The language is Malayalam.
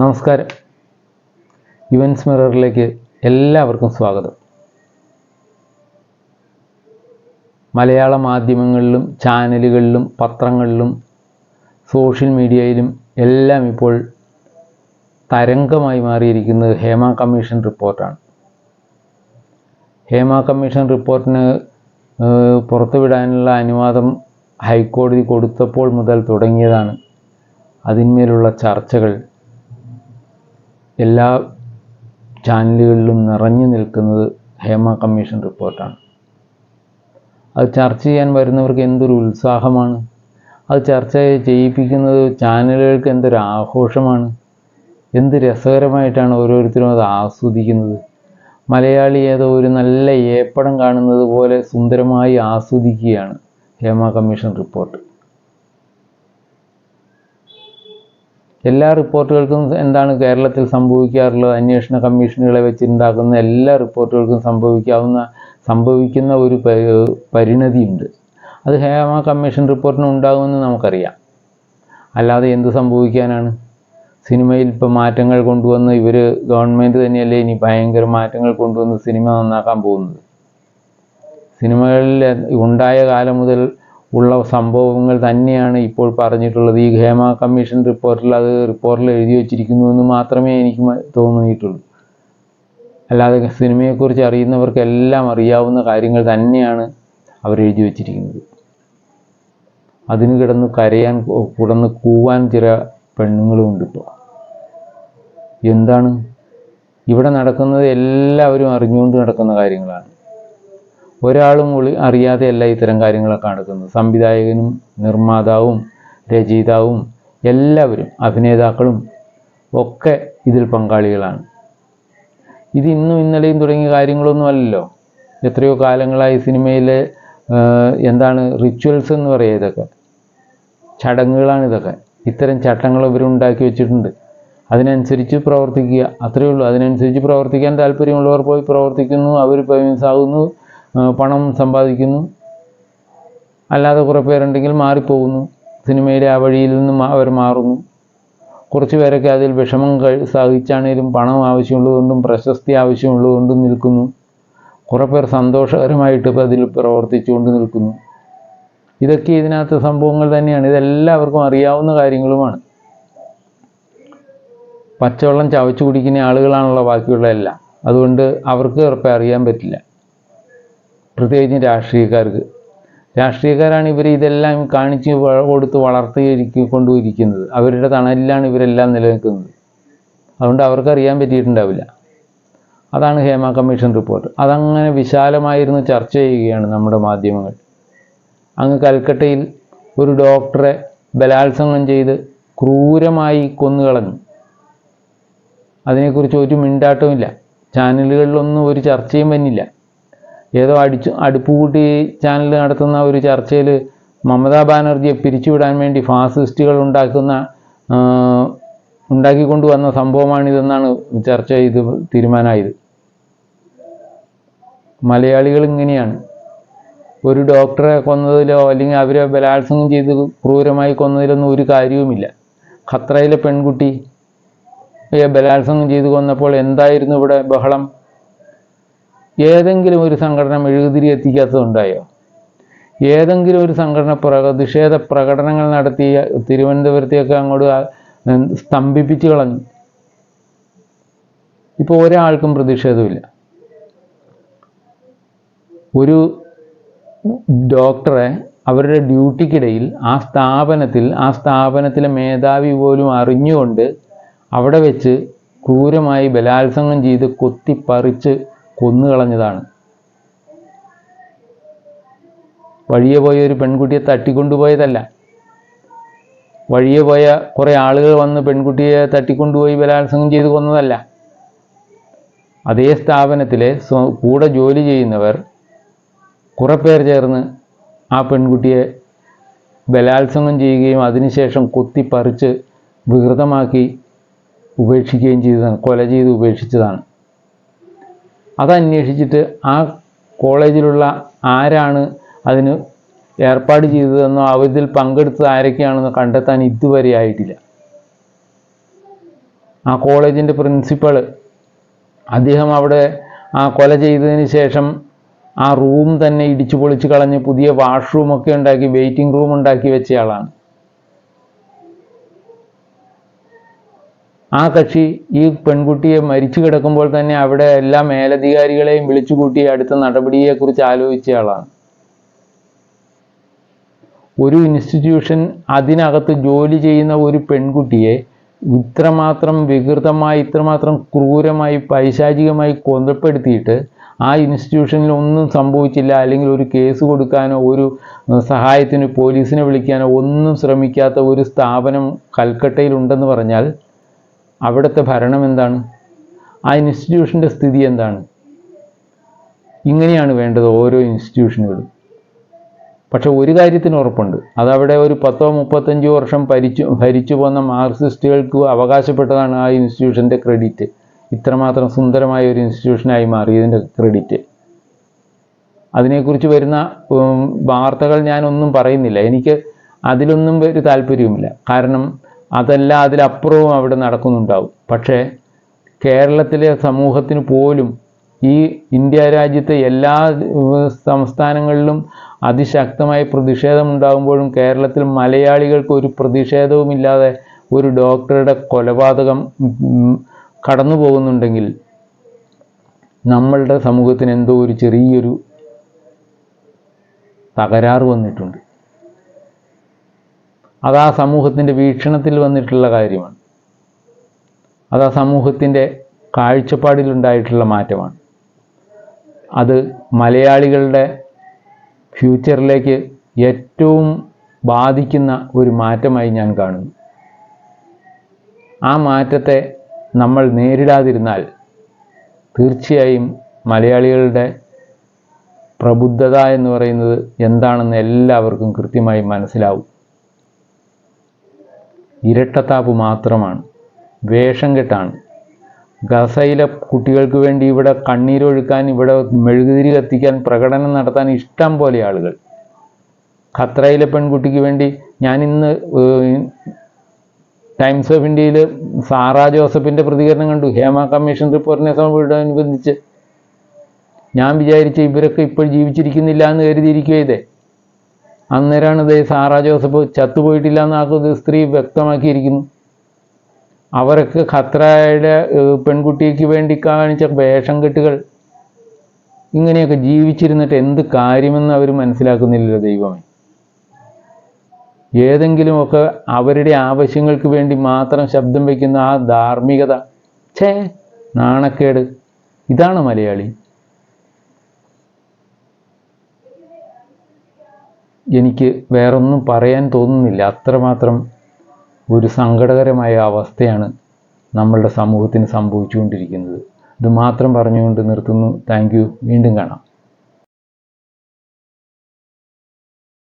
നമസ്കാരം. ഇവൻസ് മിററിലേക്ക് എല്ലാവർക്കും സ്വാഗതം. മലയാള മാധ്യമങ്ങളിലും ചാനലുകളിലും പത്രങ്ങളിലും സോഷ്യൽ മീഡിയയിലും എല്ലാം ഇപ്പോൾ തരംഗമായി മാറിയിരിക്കുന്നത് ഹേമ കമ്മീഷൻ റിപ്പോർട്ടാണ്. ഹേമ കമ്മീഷൻ റിപ്പോർട്ടിന് പുറത്തുവിടാനുള്ള അനുവാദം ഹൈക്കോടതി കൊടുത്തപ്പോൾ മുതൽ തുടങ്ങിയതാണ്. അതിന്മേലുള്ള ചർച്ചകൾ എല്ലാ ചാനലുകളിലും നിറഞ്ഞു നിൽക്കുന്നത് ഹേമ കമ്മീഷൻ റിപ്പോർട്ടാണ്. അത് ചർച്ച ചെയ്യാൻ വരുന്നവർക്ക് എന്തൊരു ഉത്സാഹമാണ്. അത് ചർച്ച ചെയ്യിപ്പിക്കുന്നത് ചാനലുകൾക്ക് എന്തൊരു ആഘോഷമാണ്. എന്ത് രസകരമായിട്ടാണ് ഓരോരുത്തരും അത് ആസ്വദിക്കുന്നത്. മലയാളി ഏതോ ഒരു നല്ല ഏപ്പടം കാണുന്നത് പോലെ സുന്ദരമായി ആസ്വദിക്കുകയാണ് ഹേമ കമ്മീഷൻ റിപ്പോർട്ട്. എല്ലാ റിപ്പോർട്ടുകൾക്കും എന്താണ് കേരളത്തിൽ സംഭവിക്കാറുള്ളത്? അന്വേഷണ കമ്മീഷനുകളെ വെച്ചുണ്ടാക്കുന്ന എല്ലാ റിപ്പോർട്ടുകൾക്കും സംഭവിക്കാവുന്ന സംഭവിക്കുന്ന ഒരു പരിണതിയുണ്ട്. അത് ഹേമ കമ്മീഷൻ റിപ്പോർട്ടിന് ഉണ്ടാകുമെന്ന് നമുക്കറിയാം. അല്ലാതെ എന്ത് സംഭവിക്കാനാണ്? സിനിമയിൽ ഇപ്പോൾ മാറ്റങ്ങൾ കൊണ്ടുവന്ന് ഇവർ ഗവൺമെന്റ് തന്നെയല്ലേ ഇനി ഭയങ്കര മാറ്റങ്ങൾ കൊണ്ടുവന്ന് സിനിമ നന്നാക്കാൻ പോകുന്നത്? സിനിമകളിൽ ഉണ്ടായ കാലം മുതൽ ഉള്ള സംഭവങ്ങൾ തന്നെയാണ് ഇപ്പോൾ പറഞ്ഞിട്ടുള്ളത്. ഈ ഹേമ കമ്മീഷൻ റിപ്പോർട്ടിൽ അത് റിപ്പോർട്ടിൽ എഴുതി വച്ചിരിക്കുന്നു എന്ന് മാത്രമേ എനിക്ക് തോന്നിയിട്ടുള്ളൂ. അല്ലാതെ സിനിമയെക്കുറിച്ച് അറിയുന്നവർക്കെല്ലാം അറിയാവുന്ന കാര്യങ്ങൾ തന്നെയാണ് അവർ എഴുതി വച്ചിരിക്കുന്നത്. അതിന് കിടന്ന് കരയാൻ കിടന്ന് കൂവാൻ ചില പെണ്ണുങ്ങളുമുണ്ട് ഇപ്പോൾ. എന്താണ്? ഇവിടെ നടക്കുന്നത് എല്ലാവരും അറിഞ്ഞുകൊണ്ട് നടക്കുന്ന കാര്യങ്ങളാണ്. ഒരാളും ഒളി അറിയാതെയല്ല ഇത്തരം കാര്യങ്ങളൊക്കെ നടക്കുന്നത് സംവിധായകനും നിർമ്മാതാവും രചയിതാവും എല്ലാവരും അഭിനേതാക്കളും ഒക്കെ ഇതിൽ പങ്കാളികളാണ്. ഇത് ഇന്നും ഇന്നലെയും തുടങ്ങിയ കാര്യങ്ങളൊന്നുമല്ലല്ലോ എത്രയോ കാലങ്ങളായി സിനിമയിലെ എന്താണ് റിച്വൽസ് എന്ന് പറയുക ഇതൊക്കെ. ചടങ്ങുകളാണ് ഇതൊക്കെ. ഇത്തരം ചട്ടങ്ങൾ ഇവരുണ്ടാക്കി വെച്ചിട്ടുണ്ട്. അതിനനുസരിച്ച് പ്രവർത്തിക്കുക. അത്രയേ ഉള്ളൂ. അതിനനുസരിച്ച് പ്രവർത്തിക്കാൻ താല്പര്യമുള്ളവർ പോയി പ്രവർത്തിക്കുന്നു. അവർ ഫേമസ് ആകുന്നു പണം സമ്പാദിക്കുന്നു. അല്ലാതെ കുറേ പേരുണ്ടെങ്കിൽ മാറിപ്പോകുന്നു. സിനിമയിലെ ആ വഴിയിൽ നിന്നും അവർ മാറുന്നു. കുറച്ച് പേരൊക്കെ അതിൽ വിഷമം സഹിച്ചാണേലും പണം ആവശ്യമുള്ളതുകൊണ്ടും പ്രശസ്തി ആവശ്യമുള്ളതുകൊണ്ടും നിൽക്കുന്നു. കുറേ പേർ സന്തോഷകരമായിട്ട് ഇപ്പോൾ അതിൽ പ്രവർത്തിച്ചുകൊണ്ട് നിൽക്കുന്നു. ഇതൊക്കെ ഇതിനകത്ത് സംഭവങ്ങൾ തന്നെയാണ്. ഇതെല്ലാവർക്കും അറിയാവുന്ന കാര്യങ്ങളുമാണ്. പച്ചവെള്ളം ചവച്ചു കുടിക്കുന്ന ആളുകളാണല്ലോ ബാക്കിയുള്ള എല്ലാം അതുകൊണ്ട് അവർക്ക് ഉറപ്പെ അറിയാൻ പറ്റില്ല. പ്രത്യേകിച്ചും രാഷ്ട്രീയക്കാർക്ക്. രാഷ്ട്രീയക്കാരാണ് ഇവർ ഇതെല്ലാം കാണിച്ച് കൊടുത്ത് വളർത്തിയിരിക്കും കൊണ്ടുപോയിരിക്കുന്നത് അവരുടെ തണലിലാണ് ഇവരെല്ലാം നിലനിൽക്കുന്നത്. അതുകൊണ്ട് അവർക്ക് അറിയാൻ പറ്റിയിട്ടുണ്ടാവില്ല. അതാണ് ഹേമ കമ്മീഷൻ റിപ്പോർട്ട്. അതങ്ങനെ വിശാലമായിരുന്നു ചർച്ച ചെയ്യുകയാണ് നമ്മുടെ മാധ്യമങ്ങൾ. അങ്ങ് കൽക്കട്ടയിൽ ഒരു ഡോക്ടറെ ബലാത്സംഗം ചെയ്ത് ക്രൂരമായി കൊന്നുകളഞ്ഞു. അതിനെക്കുറിച്ച് ഒരു മിണ്ടാട്ടവുമില്ല. ചാനലുകളിലൊന്നും ഒരു ചർച്ചയും വന്നില്ല. ഏതോ അടിച്ചു അടുപ്പുകൂട്ടി ചാനൽ നടത്തുന്ന ഒരു ചർച്ചയിൽ മമതാ ബാനർജിയെ പിരിച്ചുവിടാൻ വേണ്ടി ഫാസിസ്റ്റുകൾ ഉണ്ടാക്കുന്ന ഉണ്ടാക്കിക്കൊണ്ടുവന്ന സംഭവമാണിതെന്നാണ് ചർച്ച ചെയ്ത് തീരുമാനമായത്. മലയാളികൾ ഇങ്ങനെയാണ്. ഒരു ഡോക്ടറെ കൊന്നതിലോ അല്ലെങ്കിൽ അവരെ ബലാത്സംഗം ചെയ്ത് ക്രൂരമായി കൊന്നതിലൊന്നും ഒരു കാര്യവുമില്ല. ഖത്രയിലെ പെൺകുട്ടി ബലാത്സംഗം ചെയ്ത് കൊന്നപ്പോൾ എന്തായിരുന്നു ഇവിടെ ബഹളം? ഏതെങ്കിലും ഒരു സംഘടന മെഴുകുതിരി എത്തിക്കാത്തതുണ്ടായോ? ഏതെങ്കിലും ഒരു സംഘടന പ്രതിഷേധ പ്രകടനങ്ങൾ നടത്തി തിരുവനന്തപുരത്തേക്ക് അങ്ങോട്ട് സ്തംഭിപ്പിച്ചു കളഞ്ഞു. ഇപ്പോൾ ഒരാൾക്കും പ്രതിഷേധമില്ല. ഒരു ഡോക്ടറെ അവരുടെ ഡ്യൂട്ടിക്കിടയിൽ ആ സ്ഥാപനത്തിൽ ആ സ്ഥാപനത്തിലെ മേധാവി പോലും അറിഞ്ഞുകൊണ്ട് അവിടെ വെച്ച് ക്രൂരമായി ബലാത്സംഗം ചെയ്ത് കൊത്തിപ്പറിച്ച് കൊന്നുകളഞ്ഞതാണ്. വഴിയെ പോയ ഒരു പെൺകുട്ടിയെ തട്ടിക്കൊണ്ടുപോയതല്ല. വഴിയെ പോയ കുറേ ആളുകൾ വന്ന് പെൺകുട്ടിയെ തട്ടിക്കൊണ്ടുപോയി ബലാത്സംഗം ചെയ്ത് കൊന്നതല്ല. അതേ സ്ഥാപനത്തിലെ കൂടെ ജോലി ചെയ്യുന്നവർ കുറേ പേർ ചേർന്ന് ആ പെൺകുട്ടിയെ ബലാത്സംഗം ചെയ്യുകയും അതിനുശേഷം കൊത്തിപ്പറിച്ച് വികൃതമാക്കി ഉപേക്ഷിക്കുകയും ചെയ്തതാണ് കൊല ചെയ്ത് ഉപേക്ഷിച്ചതാണ്. അതന്വേഷിച്ചിട്ട് ആ കോളേജിലുള്ള ആരാണ് അതിന് ഏർപ്പാട് ചെയ്തതെന്നോ അവരിൽ പങ്കെടുത്തത് ആരൊക്കെയാണെന്നോ കണ്ടെത്താൻ ഇതുവരെ ആയിട്ടില്ല. ആ കോളേജിന്റെ പ്രിൻസിപ്പൾ അദ്ദേഹം അവിടെ ആ കൊല ചെയ്തതിന് ശേഷം ആ റൂം തന്നെ ഇടിച്ചു പൊളിച്ച് കളഞ്ഞ് പുതിയ വാഷ്റൂമൊക്കെ ഉണ്ടാക്കി വെയിറ്റിംഗ് റൂം ഉണ്ടാക്കി വെച്ചയാളാണ്. ആ കക്ഷി ഈ പെൺകുട്ടിയെ മരിച്ചു കിടക്കുമ്പോൾ തന്നെ അവിടെ എല്ലാ മേലധികാരികളെയും വിളിച്ചു കൂട്ടി അടുത്ത നടപടിയെക്കുറിച്ച് ആലോചിച്ചയാളാണ് ഒരു ഇൻസ്റ്റിറ്റ്യൂഷൻ അതിനകത്ത് ജോലി ചെയ്യുന്ന ഒരു പെൺകുട്ടിയെ ഇത്രമാത്രം വികൃതമായി ഇത്രമാത്രം ക്രൂരമായി പൈശാചികമായി കൊന്തപ്പെടുത്തിയിട്ട് ആ ഇൻസ്റ്റിറ്റ്യൂഷനിൽ ഒന്നും സംഭവിച്ചില്ല. അല്ലെങ്കിൽ ഒരു കേസ് കൊടുക്കാനോ ഒരു സഹായത്തിന് പോലീസിനെ വിളിക്കാനോ ഒന്നും ശ്രമിക്കാത്ത ഒരു സ്ഥാപനം കൽക്കട്ടയിലുണ്ടെന്ന് പറഞ്ഞാൽ അവിടുത്തെ ഭരണം എന്താണ്? ആ ഇൻസ്റ്റിറ്റ്യൂഷന്റെ സ്ഥിതി എന്താണ്? ഇങ്ങനെയാണ് വേണ്ടത് ഓരോ ഇൻസ്റ്റിറ്റ്യൂഷനുകളും പക്ഷെ ഒരു കാര്യത്തിന് ഉറപ്പുണ്ട്. അതവിടെ ഒരു പത്തോ മുപ്പത്തഞ്ചോ വർഷം ഭരിച്ചു ഭരിച്ചു പോന്ന മാർക്സിസ്റ്റുകൾക്ക് അവകാശപ്പെട്ടതാണ് ആ ഇൻസ്റ്റിറ്റ്യൂഷന്റെ ക്രെഡിറ്റ് ഇത്രമാത്രം സുന്ദരമായ ഒരു ഇൻസ്റ്റിറ്റ്യൂഷനായി മാറിയതിന്റെ ക്രെഡിറ്റ് അതിനെക്കുറിച്ച് വരുന്ന വാർത്തകൾ ഞാനൊന്നും പറയുന്നില്ല. എനിക്ക് അതിലൊന്നും ഒരു താല്പര്യവുമില്ല. കാരണം അതല്ല അതിലപ്പുറവും അവിടെ നടക്കുന്നുണ്ടാവും. പക്ഷേ കേരളത്തിലെ സമൂഹത്തിന് പോലും ഈ ഇന്ത്യ രാജ്യത്തെ എല്ലാ സംസ്ഥാനങ്ങളിലും അതിശക്തമായ പ്രതിഷേധം ഉണ്ടാകുമ്പോഴും കേരളത്തിൽ മലയാളികൾക്ക് ഒരു പ്രതിഷേധവുമില്ലാതെ ഒരു ഡോക്ടറുടെ കൊലപാതകം കടന്നു പോകുന്നുണ്ടെങ്കിൽ നമ്മളുടെ സമൂഹത്തിന് എന്തോ ഒരു ചെറിയൊരു തകരാറ് വന്നിട്ടുണ്ട്. അത് ആ സമൂഹത്തിന്റെ വീക്ഷണത്തിൽ വന്നിട്ടുള്ള കാര്യമാണ്. അത് ആ സമൂഹത്തിന്റെ കാഴ്ചപ്പാടിലുണ്ടായിട്ടുള്ള മാറ്റമാണ്. അത് മലയാളികളുടെ ഫ്യൂച്ചറിലേക്ക് ഏറ്റവും ബാധിക്കുന്ന ഒരു മാറ്റമായി ഞാൻ കാണുന്നു. ആ മാറ്റത്തെ നമ്മൾ നേരിടാതിരുന്നാൽ തീർച്ചയായും മലയാളികളുടെ പ്രബുദ്ധത എന്ന് പറയുന്നത് എന്താണെന്ന് എല്ലാവർക്കും കൃത്യമായി മനസ്സിലാവും. ഇരട്ടത്താപ്പ് മാത്രമാണ്. വേഷം കെട്ടാണ്. ഗസയിലെ കുട്ടികൾക്ക് വേണ്ടി ഇവിടെ കണ്ണീരൊഴുക്കാൻ ഇവിടെ മെഴുകുതിരി കത്തിക്കാൻ പ്രകടനം നടത്താൻ ഇഷ്ടം പോലെ ആളുകൾ. ഖത്രയിലെ പെൺകുട്ടിക്ക് വേണ്ടി ഞാൻ ഇന്ന് ടൈംസ് ഓഫ് ഇന്ത്യയിൽ സാറാ ജോസഫിന്റെ പ്രതികരണം കണ്ടു. ഹേമ കമ്മീഷൻ റിപ്പോർട്ടിനെ സംബന്ധിച്ച്. ഞാൻ വിചാരിച്ച ഇവരൊക്കെ ഇപ്പോൾ ജീവിച്ചിരിക്കുന്നില്ല എന്ന് കരുതിയിരിക്കുക ഇതേ. അന്നേരമാണ് ദേ സാറാ ജോസഫ് ചത്തുപോയിട്ടില്ല എന്നാക്കുന്നത് സ്ത്രീ വ്യക്തമാക്കിയിരിക്കുന്നു. അവരൊക്കെ ഖത്രയുടെ പെൺകുട്ടിക്ക് വേണ്ടി കാണിച്ച വേഷം കെട്ടുകൾ. ഇങ്ങനെയൊക്കെ ജീവിച്ചിരുന്നിട്ട് എന്ത് കാര്യമെന്ന് അവർ മനസ്സിലാക്കുന്നില്ലല്ലോ ദൈവമേ. ഏതെങ്കിലുമൊക്കെ അവരുടെ ആവശ്യങ്ങൾക്ക് വേണ്ടി മാത്രം ശബ്ദം വയ്ക്കുന്ന ആ ധാർമ്മികത. ഛേ നാണക്കേട്. ഇതാണ് മലയാളി. എനിക്ക് വേറൊന്നും പറയാൻ തോന്നുന്നില്ല. അത്രമാത്രം ഒരു സങ്കടകരമായ അവസ്ഥയാണ് നമ്മളുടെ സമൂഹത്തിന് സംഭവിച്ചുകൊണ്ടിരിക്കുന്നത്. ഇത് മാത്രം പറഞ്ഞുകൊണ്ട് നിർത്തുന്നു. താങ്ക് വീണ്ടും കാണാം.